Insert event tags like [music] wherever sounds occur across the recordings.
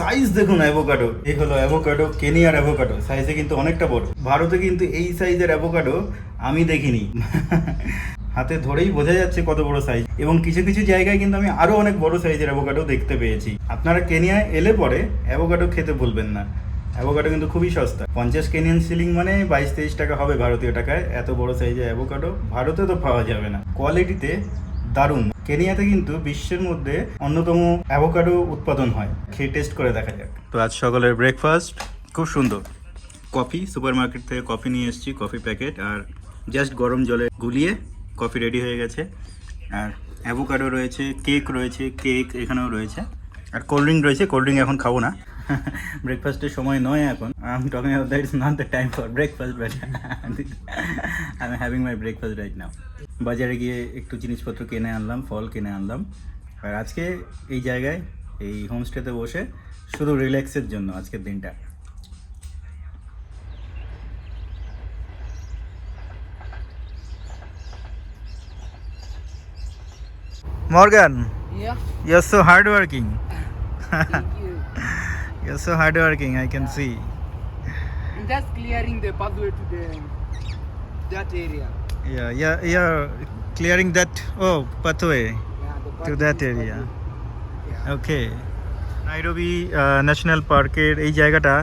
Size দেখুন avocado এই হলো অ্যাভোকাডো কেনিয়ার অ্যাভোকাডো সাইজে কিন্তু অনেকটা বড়। ভারতে কিন্তু এই সাইজের অ্যাভোকাডো আমি দেখিনি। [laughs] হাতে ধরেই বোঝা যাচ্ছে কত বড় সাইজ এবং কিছু কিছু জায়গায় কিন্তু আমি আরও অনেক বড় সাইজের অ্যাভোকাডো দেখতে পেয়েছি। আপনারা কেনিয়ায় এলে পরে অ্যাভোকাডো খেতে ভুলবেন না। অ্যাভোকাডো কিন্তু খুবই সস্তা। পঞ্চাশ কেনিয়ান সিলিং মানে বাইশ তেইশ টাকা হবে ভারতীয় টাকায়। এত বড় সাইজের অ্যাভোকাডো ভারতে তো পাওয়া যাবে না। কোয়ালিটিতে দারুণ। কেনিয়াতে কিন্তু বিশ্বের মধ্যে অন্যতম অ্যাভোকাডো উৎপাদন হয়। খেয়ে টেস্ট করে দেখা যাক। তো আজ সকালের ব্রেকফাস্ট খুব সুন্দর। কফি সুপার মার্কেট থেকে কফি নিয়ে এসেছি, কফি প্যাকেট, আর জাস্ট গরম জলে গুলিয়ে কফি রেডি হয়ে গেছে। আর অ্যাভোকাডো রয়েছে কেক রয়েছে কেক এখানেও রয়েছে। আর কোল্ড ড্রিঙ্ক রয়েছে কোল্ড ড্রিঙ্ক এখন খাব না। ব্রেকফাস্টের সময় নয় এখন। I am talking of that is not the time for breakfast but I am having my breakfast right now বাজারে গিয়ে একটু জিনিসপত্র কিনে আনলাম ফল কিনে আনলাম। আর আজকে এই জায়গায় এই হোমস্টেতে বসে শুধু রিল্যাক্সের জন্য আজকের দিনটা। Morgan, Yeah, you're so hardworking. thank you. You're so hardworking, I can see. I'm just clearing the pathway to the that area. Yeah, yeah, you're clearing that oh pathway Yeah, the to pathway that is area. pathway. Yeah. Okay Nairobi national পার্কের এই জায়গাটা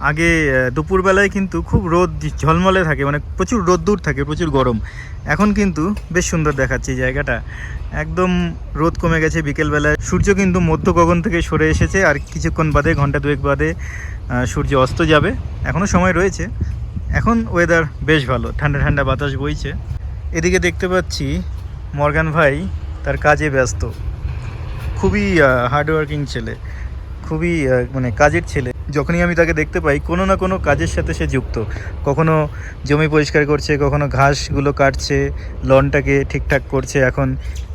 আগে দুপুরবেলায় কিন্তু খুব রোদ, ঝলমলে থাকে মানে প্রচুর রোদ্দুর থাকে, প্রচুর গরম। এখন কিন্তু বেশ সুন্দর দেখাচ্ছে এই জায়গাটা। একদম রোদ কমে গেছে বিকেলবেলায়। সূর্য কিন্তু মধ্য গগন থেকে সরে এসেছে, আর কিছুক্ষণ বাদে, ঘণ্টা দুয়েক বাদে সূর্য অস্ত যাবে। এখনও সময় রয়েছে। এখন ওয়েদার বেশ ভালো, ঠান্ডা ঠান্ডা বাতাস বইছে। এদিকে দেখতে পাচ্ছি মর্গান ভাই তার কাজে ব্যস্ত। খুবই হার্ডওয়ার্কিং ছেলে। খুবই মানে কাজের ছেলে। যখনই আমি তাকে দেখতে পাই, কোনো না কোনো কাজের সাথে সে যুক্ত। কখনো জমি পরিষ্কার করছে, কখনো ঘাসগুলো কাটছে, লনটাকে ঠিকঠাক করছে। এখন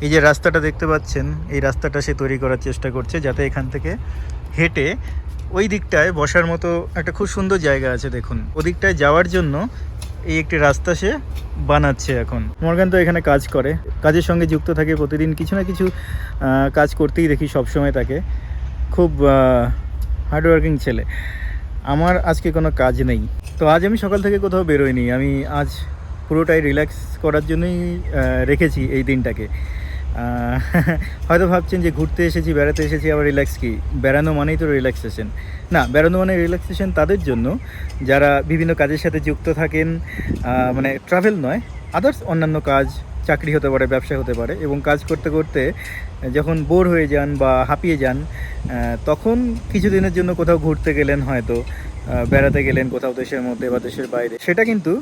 এই যে রাস্তাটা দেখতে পাচ্ছেন, এই রাস্তাটা সে তৈরি করার চেষ্টা করছে যাতে এখান থেকে হেঁটে ওই দিকটায় বসার মতো একটা খুব সুন্দর জায়গা আছে, দেখুন। ওদিকটায় যাওয়ার জন্য এই একটি রাস্তা সে বানাচ্ছে এখন। মর্গান তো এখানে কাজ করে। কাজের সঙ্গে যুক্ত থাকে প্রতিদিন। কিছু না কিছু কাজ করতেই দেখি সবসময় তাকে। খুব হার্ডওয়ার্কিং ছেলে। আমার আজকে কোনো কাজ নেই। তো আজ আমি সকাল থেকে কোথাও বেরোইনি। আমি আজ পুরোটাই রিল্যাক্স করার জন্যই রেখেছি এই দিনটাকে। [laughs] হয়তো ভাবছেন যে ঘুরতে এসেছি, বেড়াতে এসেছি, আবার রিল্যাক্স কি? বেড়ানো মানেই তো রিল্যাক্সেশন না, বেড়ানো মানে রিল্যাক্সেশন তাদের জন্য। যারা বিভিন্ন কাজের সাথে যুক্ত থাকেন মানে ট্রাভেল নয় আদার্স অন্যান্য কাজ, চাকরি হতে পারে, ব্যবসা হতে পারে এবং কাজ করতে করতে, যখন বোর হয়ে যান বা হাঁপিয়ে যান তখন কিছুদিনের জন্য কোথাও ঘুরতে গেলেন হয়তো বেড়াতে গেলেন কোথাও দেশের মধ্যে বা দেশের বাইরে। সেটা কিন্তু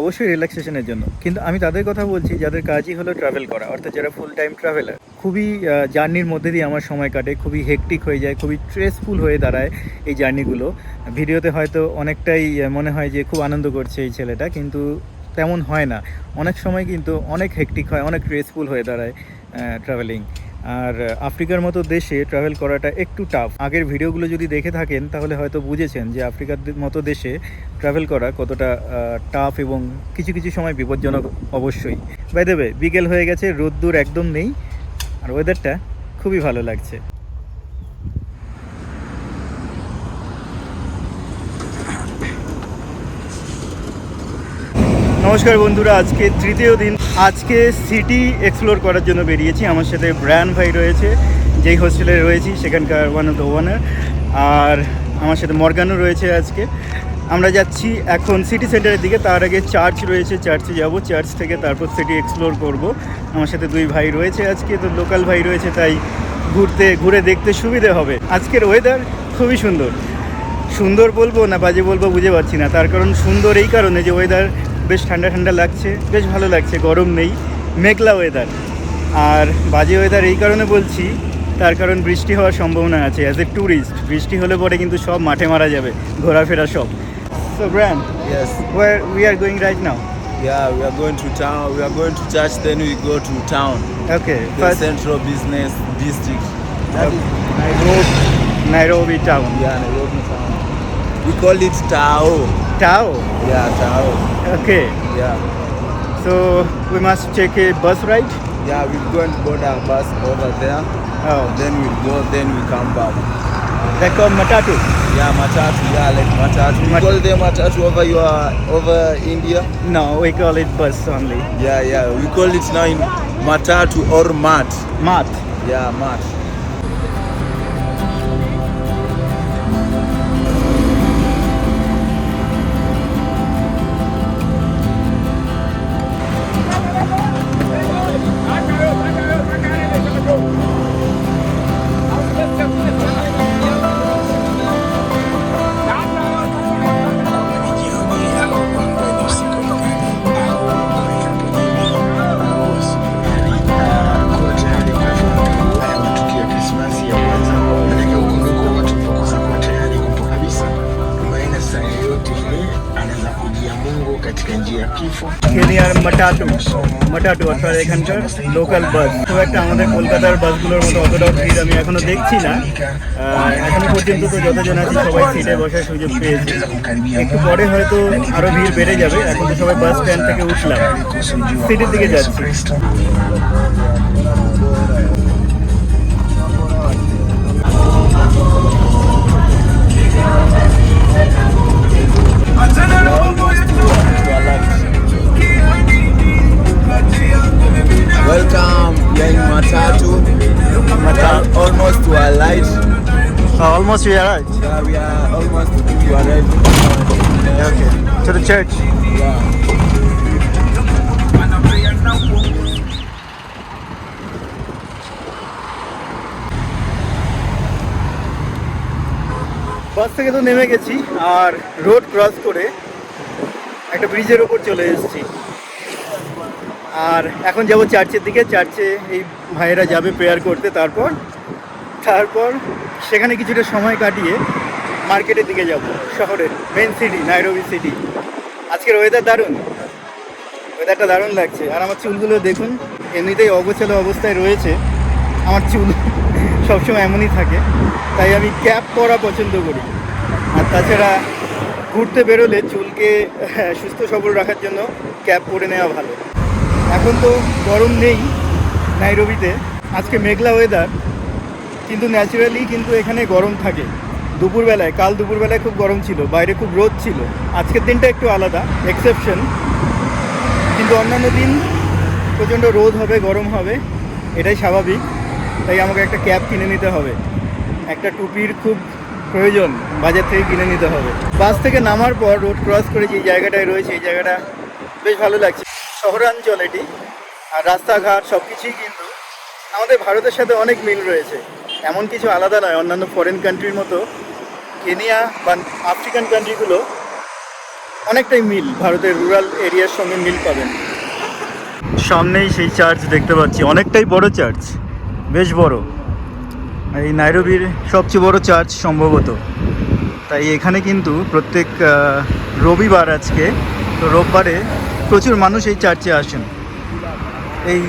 অবশ্যই রিল্যাক্সেশনের জন্য। কিন্তু আমি তাদের কথা বলছি, যাদের কাজই হলো ট্রাভেল করা। অর্থাৎ যারা ফুল টাইম ট্রাভেলার খুবই জার্নির মধ্যে দিয়ে আমার সময় কাটে, খুবই হেকটিক হয়ে যায়, খুবই স্ট্রেসফুল হয়ে দাঁড়ায় এই জার্নিগুলো ভিডিওতে হয়তো অনেকটাই মনে হয় যে খুব আনন্দ করছে এই ছেলেটা, কিন্তু তেমন হয় না। অনেক সময় কিন্তু অনেক হেকটিক হয়, অনেক স্ট্রেসফুল হয়ে দাঁড়ায় ট্রাভেলিং আর আফ্রিকার মতো দেশে ট্রাভেল করাটা একটু টাফ আগের ভিডিওগুলো যদি দেখে থাকেন, তাহলে হয়তো বুঝেছেন যে আফ্রিকার মতো দেশে ট্রাভেল করা কতটা টাফ এবং কিছু কিছু সময় বিপজ্জনক অবশ্যই। বাই দেবে বিকেল হয়ে গেছে, রোদ্দুর একদম নেই, আর ওয়েদারটা খুবই ভালো লাগছে। নমস্কার বন্ধুরা, আজকে তৃতীয় দিন। আজকে সিটি এক্সপ্লোর করার জন্য বেরিয়েছি। আমার সাথে ব্রায়ান ভাই রয়েছে, যেই হোস্টেলে রয়েছি, সেখানকার ওয়ান অফ দ্য ওনার আর আমার সাথে মর্গানও রয়েছে আজকে। আমরা যাচ্ছি এখন সিটি সেন্টারের দিকে। তার আগে চার্চ রয়েছে চার্চে যাব। চার্চ থেকে তারপর সিটি এক্সপ্লোর করব। আমার সাথে দুই ভাই রয়েছে আজকে, তো লোকাল ভাই রয়েছে, তাই ঘুরতে, ঘুরে দেখতে সুবিধে হবে। আজকের ওয়েদার খুবই সুন্দর। সুন্দর বলব না বাজে বলব বুঝে পারছি না। তার কারণ সুন্দর এই কারণে যে ওয়েদার বেশ ঠান্ডা ঠান্ডা লাগছে বেশ ভালো লাগছে গরম নেই মেঘলা ওয়েদার আর বাজে ওয়েদার এই কারণে বলছি তার কারণ বৃষ্টি হওয়ার সম্ভাবনা আছে অ্যাজ এ ট্যুরিস্ট বৃষ্টি হলে পরে কিন্তু সব মাঠে মারা যাবে ঘোরাফেরা সব so brand Yes. Where we are going right now Yeah, we are going to town. We are going to church, then we go to town. Okay The central business district. That is Nairobi Nairobi town yeah, Nairobi town. We call it Tao. টাও Yeah, Tao. Okay. Yeah. So we must take a bus ride? Yeah, we go and board our bus over there. Oh. Then we go, then we come back. They call matatu? Yeah, matatu. Yeah, like matatu. You call them matatu over your over India? No, we call it bus only. Yeah, yeah. We call it now in matatu or mat. Mat. Yeah, mat. কেনিয়ার মাটাটু অর্থাৎ এখানকার local bus খুব একটা আমাদের কলকাতার বাসগুলোর মতো অতটাও ভিড় আমি এখনও দেখছি না। এখনও পর্যন্ত তো যতজন আছে সবাই সিটে বসার সুযোগ পেয়েছে। একটু পরে হয়তো আরও ভিড় বেড়ে যাবে। এখন তো সবাই বাস স্ট্যান্ড থেকে উঠলাম। সিটির দিকে যাচ্ছি। Almost we are Yeah, we are almost to arrive. Okay to the church Yeah. Bus থেকে তো নেমে গেছি আর রোড ক্রস করে একটা ব্রিজের ওপর চলে এসেছি আর এখন যাব চার্চের দিকে চার্চে এই ভাইয়েরা যাবে প্রেয়ার করতে তারপর তারপর সেখানে কিছুটা সময় কাটিয়ে মার্কেটের দিকে যাব শহরের মেন সিটি নাইরোবি সিটি আজকের ওয়েদার দারুণ। ওয়েদারটা দারুণ লাগছে। আর আমার চুলগুলো দেখুন এমনিতেই অগোছালো অবস্থায় রয়েছে। আমার চুল সবসময় এমনই থাকে। তাই আমি ক্যাপ পরা পছন্দ করি। আর তাছাড়া ঘুরতে বেরোলে চুলকে হ্যাঁ, সুস্থ সবল রাখার জন্য ক্যাপ পরে নেওয়া ভালো। এখন তো গরম নেই নাইরবিতে আজকে মেঘলা ওয়েদার কিন্তু ন্যাচারালি কিন্তু এখানে গরম থাকে। দুপুরবেলায়, কাল দুপুরবেলায় খুব গরম ছিল, বাইরে খুব রোদ ছিল। আজকের দিনটা একটু আলাদা এক্সেপশন কিন্তু অন্যান্য দিন প্রচণ্ড রোদ হবে, গরম হবে, এটাই স্বাভাবিক। তাই আমাকে একটা ক্যাপ কিনে নিতে হবে। একটা টুপির খুব প্রয়োজন, বাজার থেকে কিনে নিতে হবে। বাস থেকে নামার পর রোড ক্রস করে যে জায়গাটায় রয়েছে, এই জায়গাটা বেশ ভালো লাগছে। শহরাঞ্চল এটি, আর রাস্তাঘাট সব কিছুই কিন্তু আমাদের ভারতের সাথে অনেক মিল রয়েছে। এমন কিছু আলাদা নয়, অন্যান্য ফরেন কান্ট্রির মতো কেনিয়া বা আফ্রিকান কান্ট্রিগুলো অনেকটাই মিল, ভারতের রুরাল এরিয়ার সঙ্গে মিল পাবেন। সামনেই সেই চার্চ দেখতে পাচ্ছি, অনেকটাই বড় চার্চ বেশ বড়। এই নাইরোবির সবচেয়ে বড় চার্চ সম্ভবত। তাই এখানে কিন্তু প্রত্যেক রবিবার আজকে, তো রোববারে প্রচুর মানুষ এই চার্চে আসেন। এই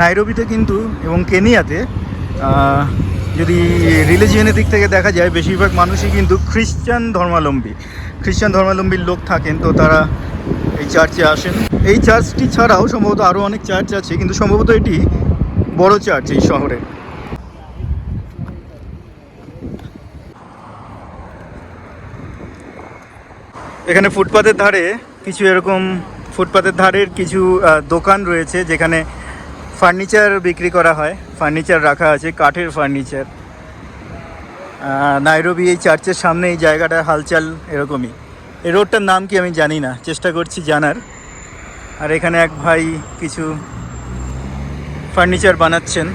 নাইরোবিতে কিন্তু এবং কেনিয়াতে যদি রিলিজিয়নের দিক থেকে দেখা যায়, বেশিরভাগ মানুষই কিন্তু খ্রিস্টান ধর্মাবলম্বী। খ্রিস্টান ধর্মাবলম্বীর লোক থাকেন, তো তারা এই চার্চে আসেন। এই চার্চটি ছাড়াও সম্ভবত আরও অনেক চার্চ আছে, কিন্তু সম্ভবত এটি বড় চার্চ এই শহরে। এখানে ফুটপাতের ধারে কিছু এরকম, ফুটপাতের ধারের কিছু দোকান রয়েছে, যেখানে ফার্নিচার বিক্রি করা হয়। ফার্নিচার রাখা আছে, কাঠের ফার্নিচার। নাইরোবি এই চার্চের সামনে এই জায়গাটা হালচাল এরকমই। এই রোডটার নাম কি আমি জানি না, চেষ্টা করছি জানার। আর এখানে এক ভাই কিছু ফার্নিচার বানাচ্ছেন।